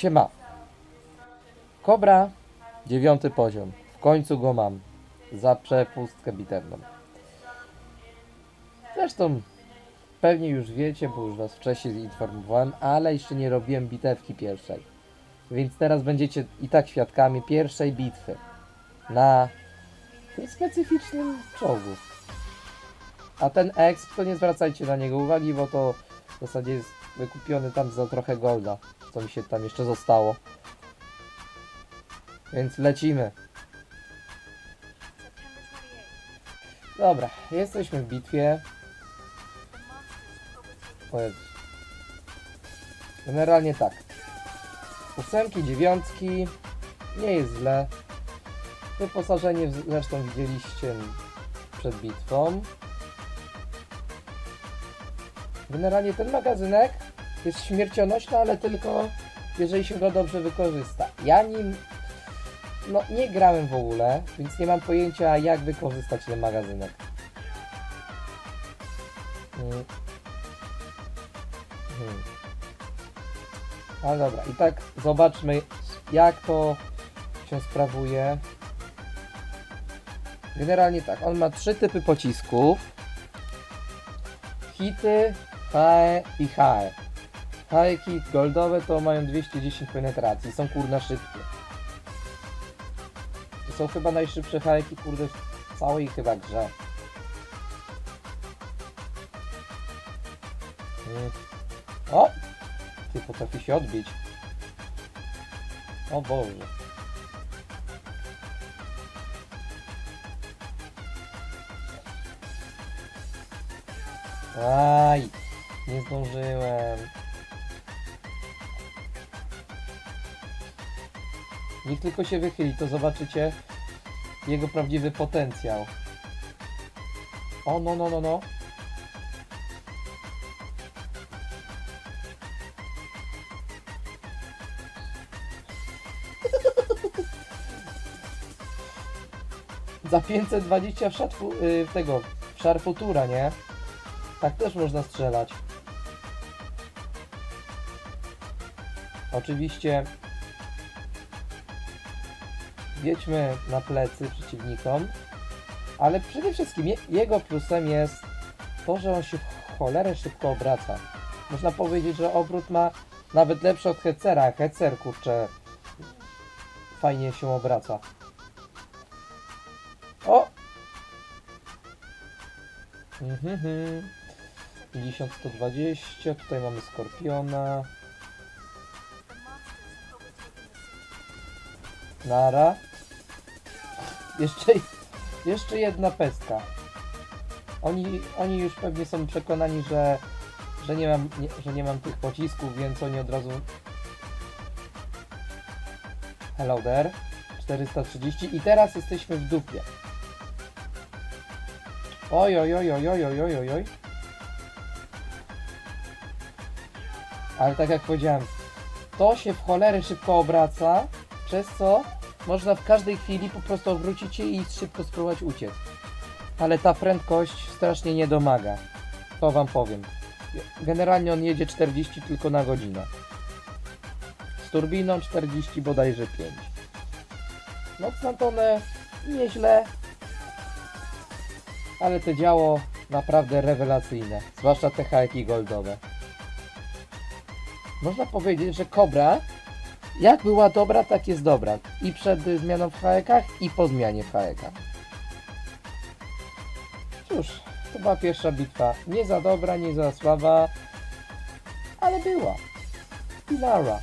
Siema. Kobra, dziewiąty poziom. W końcu go mam. Za przepustkę bitewną. Zresztą pewnie już wiecie, bo już was wcześniej informowałem, ale jeszcze nie robiłem bitewki pierwszej. Więc teraz będziecie i tak świadkami pierwszej bitwy. Na tym specyficznym czołgu. A ten exp to nie zwracajcie na niego uwagi, bo to w zasadzie jest wykupiony tam za trochę golda, co mi się tam jeszcze zostało. Więc lecimy. Dobra, jesteśmy w bitwie. Generalnie tak. Ósemki, dziewiątki. Nie jest źle. Wyposażenie zresztą widzieliście przed bitwą. Generalnie ten magazynek jest śmiercionośny, ale tylko jeżeli się go dobrze wykorzysta. Ja nim no, nie grałem w ogóle, więc nie mam pojęcia jak wykorzystać ten magazynek. Mm. Hmm. Ale dobra, i tak zobaczmy jak to się sprawuje. Generalnie tak, on ma trzy typy pocisków. Hity, HE i HE. Kit goldowe to mają 210 penetracji, są kurna szybkie. To są chyba najszybsze hajki kurde w całej chyba grze. Mm. O! Ty potrafi się odbić. O Boże. Aj! Nie zdążyłem. Niech tylko się wychyli, to zobaczycie jego prawdziwy potencjał. O, no, no, no, no. Za 520 w szarfu, y, tego, w szarfutura, nie? Tak też można strzelać. Oczywiście wiedźmy na plecy przeciwnikom, ale przede wszystkim je, jego plusem jest to, że on się w cholerę szybko obraca. Można powiedzieć, że obrót ma nawet lepszy od Hecera, Hecer, kurczę, fajnie się obraca. O! Mhm, mhm. 50, 120, tutaj mamy Skorpiona. Nara. Jeszcze, jeszcze jedna pestka. Oni, oni już pewnie są przekonani, że, że, nie mam, nie, że nie mam tych pocisków, więc oni od razu... Hello there. 430 i teraz jesteśmy w dupie. Oj, oj, oj, oj, oj, oj, oj, oj. Ale tak jak powiedziałem, to się w cholery szybko obraca, przez co można w każdej chwili po prostu obrócić się i szybko spróbować uciec. Ale ta prędkość strasznie nie domaga. To wam powiem. Generalnie on jedzie 40 tylko na godzinę. Z turbiną 40 bodajże 5. Mocno tonę, nieźle. Ale te działo naprawdę rewelacyjne. Zwłaszcza te hajki goldowe. Można powiedzieć, że Kobra jak była dobra, tak jest dobra. I przed zmianą w haekach, i po zmianie w haekach. Cóż, to była pierwsza bitwa. Nie za dobra, nie za słaba, ale była. Pilara.